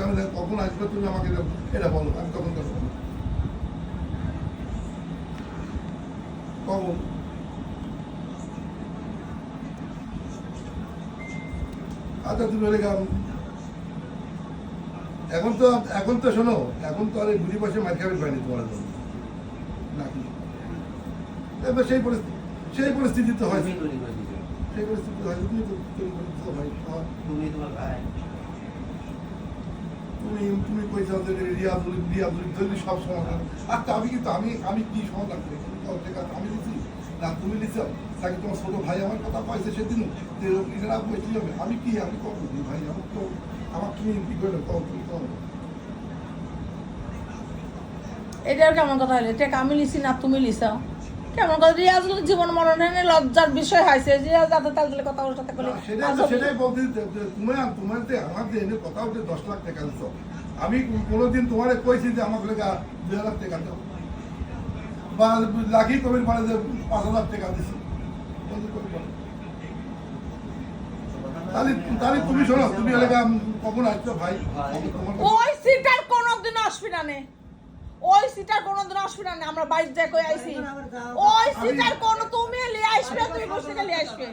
আমি কখন আসবে তুমি আমাকে এটা- বলো আমি তখন করব কখন আচ্ছা তুমি এখন তো এখন তো শোনো এখন তো আর এই বুড়ি পাশে মার খাবে পাইনি তোমার জন্য। নাকি? এবার সেই পরিস্থিতি সেই পরিস্থিতি তো হয়। সেই পরিস্থিতি হয় তুমি তো তৈরি করে দিতে হয় আমার তুমি তোমার ভাই তুমি তুমি কইছো যে রিয়াজুল রিয়াজুল জলদি সব সমাধান। আচ্ছা আমি কিন্তু, আমি আমি কি সমাধান করি? তুমি আমি দিছি না, তুমি দিছো নাকি তোমার ছোট ভাই আমার কথা পাইছে সেদিন যে হবে? আমি কি, আমি কত দিই ভাই, আমার তো, আমার কি কি করে কম তুমি এটার কেমন কথা হলো? এটা আমি লিছি না, তুমি লিসাও কেমন কথা রিয়াজ জীবন মরণে লজ্জার বিষয় হয়েছে। যে যাতে তাল দিলে কথা ওর সাথে সেটাই বলতে তুমি তোমার যে আমার যে এনে কথা উঠে দশ লাখ টাকা দিছো। আমি কোনোদিন তোমারে কইছি যে আমার লেগা দুই হাজার টাকা দাও। বা লাখি কবির মানে যে পাঁচ হাজার টাকা দিছি। তাহলে তাহলে তুমি শোনো তুমি এলাকা কখন আসছো ভাই? ওই সিটার কোনোদিন আসবি না নে। ওই সিটার কোনোদিন আসবি না নে আমরা বাইশ যাই কই আইছি সিটার কোন তুমি লিয়ে আসবে তুমি বসে লিয়ে আসবে।